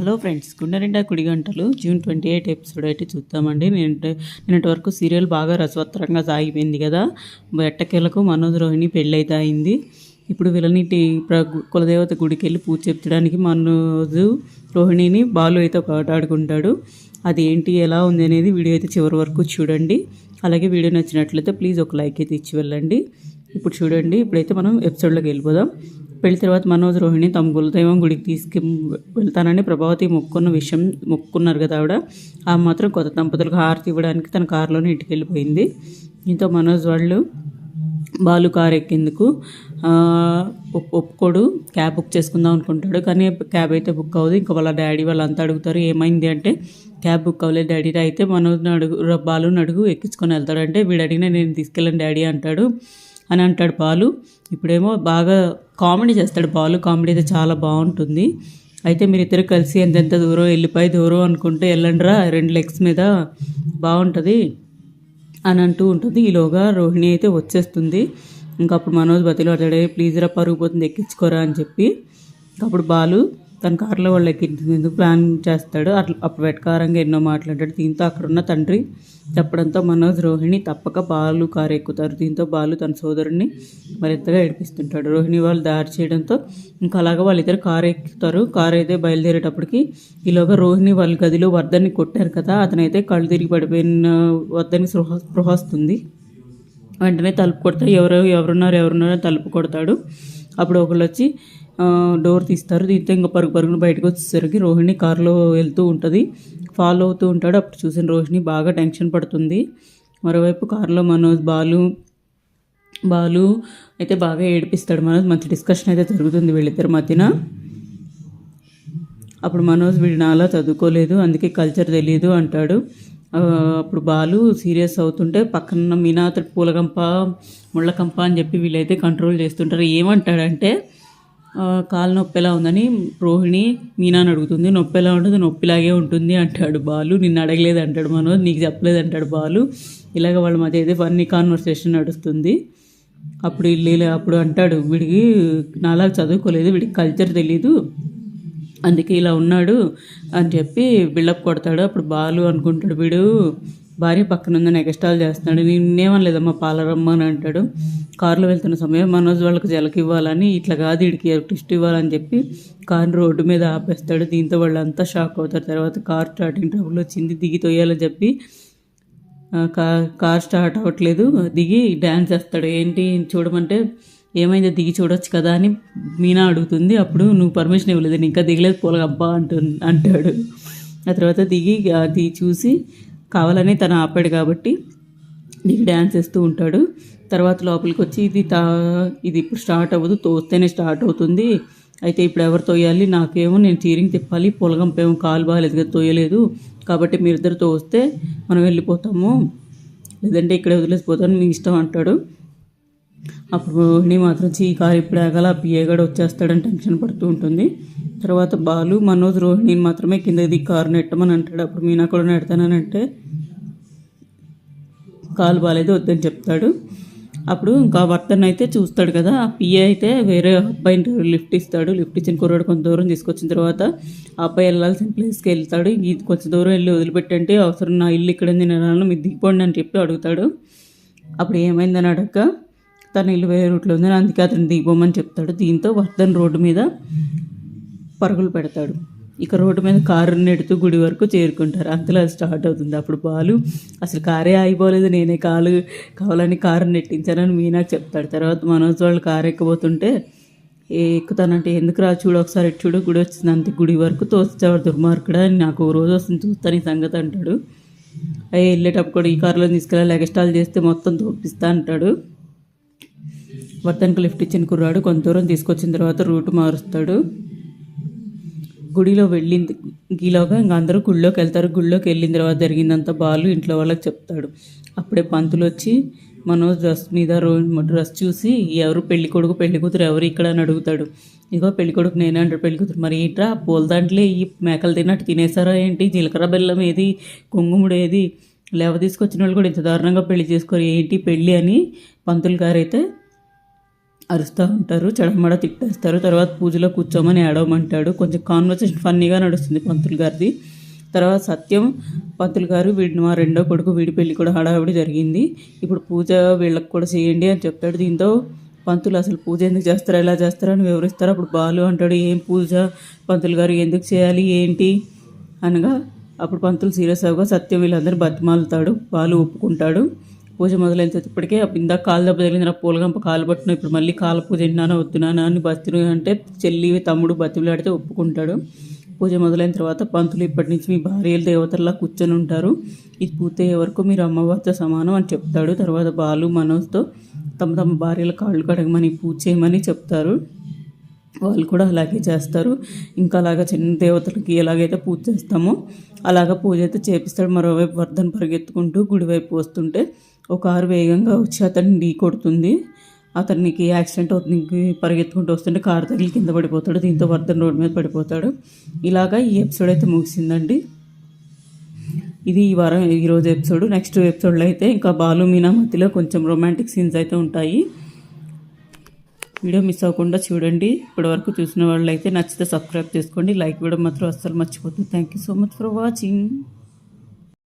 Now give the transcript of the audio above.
Hello friends గుండె నిండా కుడి గంటలు జూన్ ట్వంటీ ఎయిట్ ఎపిసోడ్ అయితే చూద్దామండి. నేను నిన్నటి వరకు సీరియల్ బాగా రసవత్తరంగా సాగిపోయింది కదా. ఎట్టకేలకు మనోజ్ రోహిణి పెళ్ళైతే అయింది ఇప్పుడు వీళ్ళనిటి కులదేవత గుడికి వెళ్ళి పూజ చెప్తడానికి మనోజు రోహిణిని బాలు అయితే ఆడుకుంటాడు. అది ఏంటి ఎలా ఉంది అనేది వీడియో అయితే చివరి వరకు చూడండి. అలాగే వీడియో నచ్చినట్లయితే ప్లీజ్ ఒక లైక్ అయితే ఇచ్చి వెళ్ళండి. ఇప్పుడు చూడండి ఇప్పుడైతే మనం ఎపిసోడ్లోకి వెళ్ళిపోదాం. పెళ్ళి తర్వాత మనోజ్ రోహిణి తమ కులదైవం గుడికి తీసుకు వెళ్తానని ప్రభావతి మొక్కున్న విషయం మొక్కున్నారు కదా ఆవిడ. ఆ మాత్రం కొత్త దంపతులకు హారతి ఇవ్వడానికి తన కారులోనే ఇంటికి వెళ్ళిపోయింది దీంతో మనోజ్ వాళ్ళు బాలు కారు ఎక్కేందుకు ఒప్పుకోడు క్యాబ్ బుక్ చేసుకుందాం అనుకుంటాడు. కానీ క్యాబ్ అయితే బుక్ అవ్వదు. ఇంకా వాళ్ళ డాడీ వాళ్ళంతా అడుగుతారు ఏమైంది? అంటే క్యాబ్ బుక్ అవ్వలేదు డాడీ. అయితే మనోజ్ని అడుగు బాలుని అడుగు ఎక్కించుకొని వెళ్తాడంటే వీడు అడిగినా నేను తీసుకెళ్ళాను డాడీ అంటాడు. అని అంటాడు బాలు. ఇప్పుడేమో బాగా కామెడీ చేస్తాడు బాలు. కామెడీ అయితే చాలా బాగుంటుంది. అయితే మీరు ఇద్దరు కలిసి ఎంతెంత దూరం వెళ్ళిపోయి దూరం అనుకుంటే వెళ్ళండిరా రెండు లెగ్స్ మీద బాగుంటుంది అని అంటూ ఉంటుంది. ఈలోగా రోహిణి అయితే వచ్చేస్తుంది. ఇంకా అప్పుడు మనోజ్ బతిలో అతడే ప్లీజ్ రా పరుగుపోతుంది ఎక్కించుకోరా అని చెప్పి. అప్పుడు బాలు తన కారులో వాళ్ళు ఎక్కించేందుకు ప్లాన్ చేస్తాడు అట్లా అప్పుడు వెటకారంగా ఎన్నో మాట్లాడాడు. దీంతో అక్కడున్న తండ్రి చెప్పడంతో మనోజ్ రోహిణి తప్పక బాలు కారు ఎక్కుతారు. దీంతో బాలు తన సోదరుడిని మరింతగా ఏడిపిస్తుంటాడు. రోహిణి వాళ్ళు దారి చేయడంతో ఇంకా అలాగా వాళ్ళిద్దరు కారు ఎక్కుతారు. కారు అయితే బయలుదేరేటప్పటికి ఈలోగా రోహిణి వాళ్ళ గదిలో వర్ధన్ని కొట్టారు కదా అతనైతే కళ్ళు తిరిగి పడిపోయిన వద్దని స్పృహ స్పృహ వస్తుంది వెంటనే తలుపు కొడతాడు ఎవరు ఎవరున్నారు ఎవరున్నారో తలుపు కొడతాడు. అప్పుడు ఒకళ్ళు వచ్చి డోర్ తీస్తారు. దీంతో ఇంకా పరుగు పరుగును బయటకు వచ్చేసరికి రోహిణి కారులో వెళ్తూ ఉంటుంది. ఫాలో అవుతూ ఉంటాడు. అప్పుడు చూసిన రోహిణి బాగా టెన్షన్ పడుతుంది. మరోవైపు కారులో మనోజ్ బాలు బాలు అయితే బాగా ఏడిపిస్తాడు మనోజ్. మంచి డిస్కషన్ అయితే జరుగుతుంది వీళ్ళిద్దరి మధ్యన. అప్పుడు మనోజ్ వీడి నాలా చదువుకోలేదు. అందుకే కల్చర్ తెలియదు అంటాడు. అప్పుడు బాలు సీరియస్ అవుతుంటే పక్కన మీనా పూలగంప ముళ్ళకంప అని చెప్పి వీళ్ళైతే కంట్రోల్ చేస్తుంటారు. ఏమంటాడంటే కాలు నొప్పి ఎలా ఉందని రోహిణి మీనాని అడుగుతుంది. నొప్పి ఎలా ఉంటుంది నొప్పిలాగే ఉంటుంది అంటాడు బాలు. నిన్ను అడగలేదు అంటాడు మనోజ్ నీకు చెప్పలేదు అంటాడు బాలు. ఇలాగ వాళ్ళ మధ్య అయితే ఫన్నీ కాన్వర్సేషన్ నడుస్తుంది. అప్పుడు ఇల్లు అప్పుడు అంటాడు వీడికి నాలాగా చదువుకోలేదు వీడికి కల్చర్ తెలీదు. అందుకే ఇలా ఉన్నాడు అని చెప్పి బిల్డప్ కొడతాడు. అప్పుడు బాలు అనుకుంటాడు వీడు భార్య పక్కన ఉందని ఎగస్టాల్ చేస్తున్నాడు. నేనేమనలేదమ్మా పాలరమ్మ అని అంటాడు. కారులో వెళ్తున్న సమయం మనోజ్ వాళ్ళకి జలకి ఇవ్వాలని ఇట్లా కాదు ఇడికి ట్విస్ట్ ఇవ్వాలని చెప్పి కారు రోడ్డు మీద ఆపేస్తాడు. దీంతో వాళ్ళంతా షాక్ అవుతారు. తర్వాత కార్ స్టార్టింగ్ ట్రబుల్ వచ్చింది దిగి తొయ్యాలని చెప్పి కార్ స్టార్ట్ అవ్వట్లేదు. దిగి డ్యాన్స్ వేస్తాడు. ఏంటి? చూడమంటే ఏమైందో? దిగి చూడొచ్చు కదా అని మీనా అడుగుతుంది. అప్పుడు నువ్వు పర్మిషన్ ఇవ్వలేదు ఇంకా దిగలేదు పోలగబ్బా అంటు అంటాడు. ఆ తర్వాత దిగి అది చూసి కావాలని తను ఆపాడు కాబట్టి దిగి డ్యాన్స్ వేస్తూ ఉంటాడు. తర్వాత లోపలికి వచ్చి ఇది తా ఇది ఇప్పుడు స్టార్ట్ అవ్వదు తోస్తేనే స్టార్ట్ అవుతుంది. అయితే ఇప్పుడు ఎవరు తోయాలి? నాకేమో నేను చీరింగ్ తిప్పాలి పొలగంపేమో కాలు బాగాలేదు కదా తోయలేదు. కాబట్టి మీరిద్దరు తోస్తే మనం వెళ్ళిపోతాము. లేదంటే ఇక్కడ వదిలేసిపోతాను మీ ఇష్టం అంటాడు. అప్పుడు రోహిణి మాత్రం చీ కారు ఇప్పుడు ఆగాల పిఏగాడు వచ్చేస్తాడని టెన్షన్ పడుతూ ఉంటుంది. తర్వాత బాలు మనోజ్ రోహిణిని మాత్రమే కింద కారు నెట్టమని అంటాడు. అప్పుడు మీనా కూడా నెడతానంటే కాలు బాగాలేదు వద్దని చెప్తాడు. అప్పుడు ఇంకా వర్తన్ అయితే చూస్తాడు కదా ఆ పిఏ అయితే వేరే అబ్బాయిని లిఫ్ట్ ఇస్తాడు. లిఫ్ట్ ఇచ్చిన కుర్రాడు కొంత దూరం తీసుకొచ్చిన తర్వాత ఆ అబ్బాయి వెళ్ళాల్సిన ప్లేస్కి వెళ్తాడు. ఇది కొంచెం దూరం వెళ్ళి వదిలిపెట్టంటే అవసరం నా ఇల్లు ఇక్కడ ఉంది నేను మీరు దిగిపోండి అని చెప్పి అడుగుతాడు. అప్పుడు ఏమైందని అడగ తన ఇల్లు వేరే రూట్లో ఉంది అందుకే అతను దిగిపోమని చెప్తాడు. దీంతో వర్ధన్ రోడ్డు మీద పరుగులు పెడతాడు. ఇక రోడ్డు మీద కారు నెడుతూ గుడి వరకు చేరుకుంటారు. అంతలో అది స్టార్ట్ అవుతుంది. అప్పుడు బాలు అసలు కారే ఆగిపోలేదు. నేనే కాలు కావాలని కారు నెట్టించానని మీనాకు చెప్తాడు. తర్వాత మనోజ్ వాళ్ళు కారు ఎక్కబోతుంటే ఎక్కుతానంటే ఎందుకు రా చూడు ఒకసారి చూడు గుడి వచ్చింది. అంతే గుడి వరకు తోస్తాడు దుర్మార్గుడు. అని నాకు రోజు వస్తుంది చూస్తాను ఈ సంగతి అంటాడు. అయ్యే వెళ్ళేటప్పుడు కూడా ఈ కారులో తీసుకెళ్ళాలి ఎగస్టాల్ చేస్తే మొత్తం తోపిస్తా అంటాడు. వర్తన్కి లిఫ్ట్ ఇచ్చిన కుర్రాడు కొంత దూరం తీసుకొచ్చిన తర్వాత రూట్ మారుస్తాడు. గుడిలో వెళ్ళింది ఈలోగా ఇంకా అందరూ గుళ్ళోకి వెళ్తారు. గుళ్ళోకి వెళ్ళిన తర్వాత జరిగిందంతా బాలు ఇంట్లో వాళ్ళకి చెప్తాడు. అప్పుడే పంతులు వచ్చి మనోజ్ డ్రెస్ మీద రో డ్రెస్ చూసి ఎవరు పెళ్ళి కొడుకు పెళ్ళి కూతురు ఎవరు ఇక్కడ? అని అడుగుతాడు. ఇగో పెళ్ళి కొడుకు నేనే అంటాడు పెళ్ళి కూతురు. మరి ఏంట్రా పూల దాంట్లో ఈ మేకలు తిన్నట్టు తినేసారా ఏంటి? జీలకర్ర బెల్లం ఏది? కుంగుముడు ఏది? లేవ తీసుకొచ్చిన వాళ్ళు కూడా ఇంత దారుణంగా పెళ్ళి చేసుకోరు ఏంటి పెళ్ళి అని పంతులు గారైతే అరుస్తూ ఉంటారు చెడమడ తిట్టేస్తారు. తర్వాత పూజలో కూర్చోమని ఏడవమంటాడు. కొంచెం కాన్వర్సేషన్ ఫన్నీగా నడుస్తుంది పంతులు గారిది. తర్వాత సత్యం పంతులు గారు వీడిని మా రెండో కొడుకు వీడి పెళ్ళి కూడా హడావిడి జరిగింది. ఇప్పుడు పూజ వీళ్ళకి కూడా చేయండి అని చెప్తాడు దీంతో పంతులు అసలు పూజ ఎందుకు చేస్తారా ఎలా చేస్తారా అని వివరిస్తారు. అప్పుడు బాలు అంటాడు ఏం పూజ? పంతులు గారు ఎందుకు చేయాలి? ఏంటి? అనగా అప్పుడు పంతులు సీరియస్ అవగా సత్యం వీళ్ళందరూ బతిమాలుతాడు. బాలు ఒప్పుకుంటాడు. పూజ మొదలైనప్పటికే ఇందాక కాలు దెబ్బ తగిలింది. నా పూలగంప కాలు పట్టిన ఇప్పుడు మళ్ళీ కాలు పూజ తిన్నానా వద్దునానా అని బతిరు అంటే చెల్లి తమ్ముడు బతిలాడితే ఒప్పుకుంటాడు. పూజ మొదలైన తర్వాత పంతులు ఇప్పటి నుంచి మీ భార్యలు దేవతల్లా కూర్చొని ఉంటారు. ఇది పూర్తయ్యే వరకు మీరు అమ్మవారితో సమానం అని చెప్తాడు. తర్వాత బాలు మనోజ్తో తమ తమ భార్యల కాళ్ళు కడగమని పూజ చేయమని చెప్తారు. వాళ్ళు కూడా అలాగే చేస్తారు. ఇంకా అలాగా చిన్న దేవతలకి ఎలాగైతే పూజ చేస్తామో అలాగ పూజ అయితే చేపిస్తాడు. మరోవైపు వర్ధన్ పరిగెత్తుకుంటూ గుడివైపు వస్తుంటే ఒక కారు వేగంగా వచ్చి అతన్ని ఢీ కొడుతుంది. అతనికి యాక్సిడెంట్ అవుతుంది. పరిగెత్తుకుంటూ వస్తుంటే కారు తగిలి కింద పడిపోతాడు. దీంతో వర్ధన్ రోడ్డు మీద పడిపోతాడు. ఇలాగా ఈ ఎపిసోడ్ అయితే ముగిసిందండి. ఇది ఈ వారం ఈరోజు ఎపిసోడ్. నెక్స్ట్ ఎపిసోడ్లో అయితే ఇంకా బాలు మీనా మధ్యలో కొంచెం రొమాంటిక్ సీన్స్ అయితే ఉంటాయి. వీడియో మిస్ అవ్వకుండా చూడండి. ఇప్పటివరకు చూసిన వాళ్ళు అయితే నచ్చితే సబ్స్క్రైబ్ చేసుకోండి. లైక్ ఇవ్వడం మాత్రం అస్సలు మర్చిపోతుంది thank you so much for watching